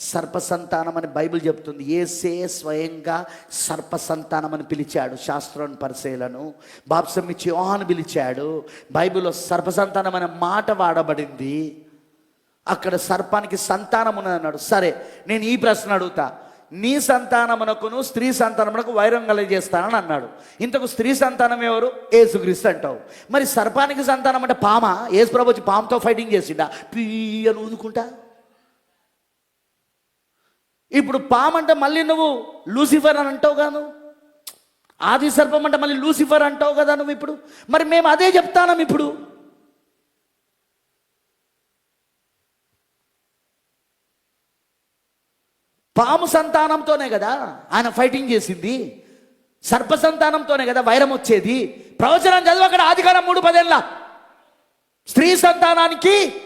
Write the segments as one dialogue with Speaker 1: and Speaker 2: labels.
Speaker 1: సర్ప సంతానం అని బైబిల్ చెప్తుంది. ఏసే స్వయంగా సర్ప సంతానం అని పిలిచాడు శాస్త్రం పరిశీలను. బాప్సమిచ్చి యోహాను పిలిచాడు. బైబిల్లో సర్పసంతానం అనే మాట వాడబడింది. అక్కడ సర్పానికి సంతానం ఉన్నది అన్నాడు. సరే నేను ఈ ప్రశ్న అడుగుతా. నీ సంతానమునకును స్త్రీ సంతానమునకు వైరం కలిగజేస్తానని అన్నాడు. ఇంతకు స్త్రీ సంతానం ఎవరు? ఏసుక్రీస్తు అంటావు. మరి సర్పానికి సంతానం అంటే పామ? ఏసు ప్రభు వచ్చి పాముతో ఫైటింగ్ చేసిండా? పీ అని ఊదుకుంటా ఇప్పుడు పాము అంటే మళ్ళీ నువ్వు లూసిఫర్ అని అంటావు కాను ఆది సర్పం అంటే మళ్ళీ లూసిఫర్ అంటావు కదా నువ్వు ఇప్పుడు. మరి మేము అదే చెప్తానం ఇప్పుడు. పాము సంతానంతోనే కదా ఆయన ఫైటింగ్ చేసింది. సర్ప సంతానంతోనే కదా వైరం వచ్చేది. ప్రవచనం చదువు అక్కడ ఆదికారం మూడు పదేళ్ళ. స్త్రీ సంతానానికి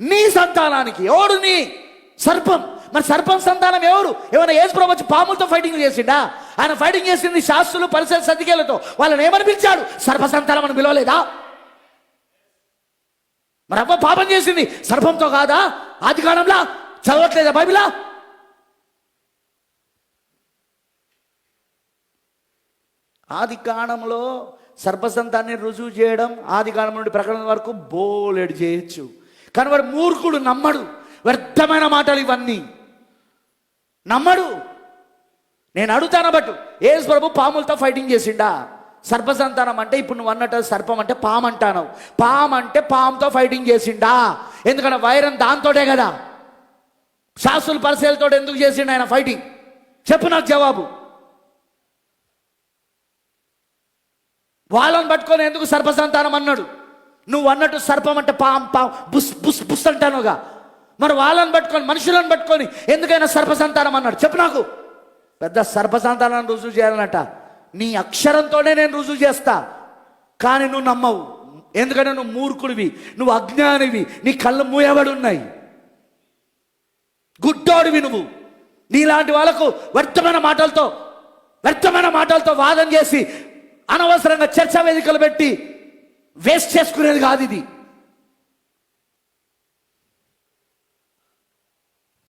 Speaker 1: నీ సంతానానికి. ఎవడు నీ సర్పం. మరి సర్పం సంతానం ఎవరు? ఏమైనా ఏసు ప్రభు వచ్చి పాములతో ఫైటింగ్ చేసిండా? ఆయన ఫైటింగ్ చేసింది శాస్త్రులు పరిసర సతికేలతో. వాళ్ళని ఏమని పిలిచాడు సర్ప సంతానం అని పిలవలేదా? మరి అవ్వ పాపం చేసింది. సర్పంతో కాదా? ఆది కాలంలో? చదవట్లేదా బైబిలా? ఆది కాలంలో సర్పసంతాన్ని రుజువు చేయడం ఆది కాలం నుండి ప్రకటన వరకు బోలెడు చేయొచ్చు. కానీ వాడు మూర్ఖుడు నమ్మడు. వ్యర్థమైన మాటలు ఇవన్నీ. నమ్మడు. నేను అడుగుతాను బట్టు ఏసు ప్రభు పాములతో ఫైటింగ్ చేసిండా? సర్పసంతానం అంటే ఇప్పుడు నువ్వు అన్నట్టు సర్పం అంటే పాము అంటాను పాము అంటే పాముతో ఫైటింగ్ చేసిండా? ఎందుకంటే వైరం దాంతోటే కదా? శాసులు పరిశీలతో ఎందుకు చేసిండు ఆయన ఫైటింగ్ చెప్పు నాకు జవాబు. వాళ్ళని పట్టుకొని ఎందుకు సర్పసంతానం అన్నాడు? నువ్వు అన్నట్టు సర్పం అంటే పాం పాం బుస్ బుస్ బుస్ అంటానుగా. మరి వాళ్ళని పట్టుకొని మనుషులను పట్టుకొని ఎందుకైనా సర్పసంతానం అన్నాడు. చెప్పు నాకు. పెద్ద సర్పసంతానాన్ని రుజువు చేయాలన్నట. నీ అక్షరంతోనే నేను రుజువు చేస్తా. కానీ నువ్వు నమ్మవు. ఎందుకంటే నువ్వు మూర్ఖుడివి నువ్వు అజ్ఞానివి నీ కళ్ళు మూయబడి ఉన్నాయి గుడ్డోడివి నువ్వు. నీలాంటి వాళ్ళకు వ్యర్థమైన మాటలతో వ్యర్థమైన మాటలతో వాదన చేసి అనవసరంగా చర్చా వేదికలు పెట్టి వేస్ట్ చేసుకునేది కాదు ఇది.